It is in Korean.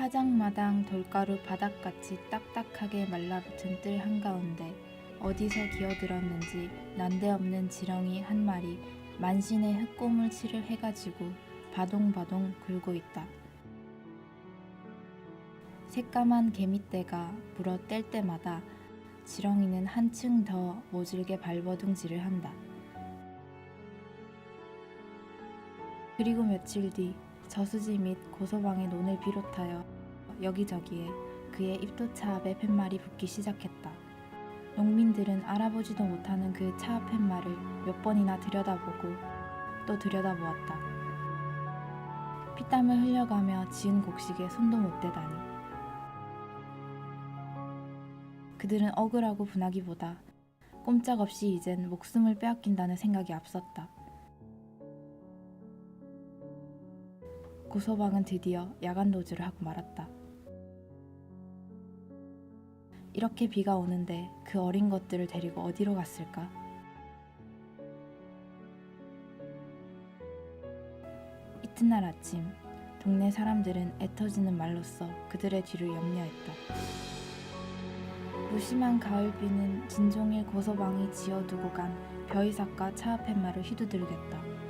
타작마당 돌가루 바닥같이 딱딱하게 말라붙은 뜰 한가운데 어디서 기어들었는지 난데없는 지렁이 한 마리 만신의 흑고물 칠을 해가지고 바동바동 굴고 있다. 새까만 개미떼가 물어 뗄 때마다 지렁이는 한층 더 모질게 발버둥질을 한다. 그리고 며칠 뒤 저수지 및 고소방의 논을 비롯하여 여기저기에 그의 입도차압의 팻말이 붙기 시작했다. 농민들은 알아보지도 못하는 그 차압 팻말을 몇 번이나 들여다보고 또 들여다보았다. 피땀을 흘려가며 지은 곡식에 손도 못 대다니. 그들은 억울하고 분하기보다 꼼짝없이 이젠 목숨을 빼앗긴다는 생각이 앞섰다. 고소방은 드디어 야간 도주를 하고 말았다. 이렇게 비가 오는데 그 어린 것들을 데리고 어디로 갔을까? 이튿날 아침, 동네 사람들은 애터지는 말로써 그들의 뒤를 염려했다. 무심한 가을비는 진종일 고서방이 지어두고 간 벼이삭과 차앞팻말을 휘두들겼다.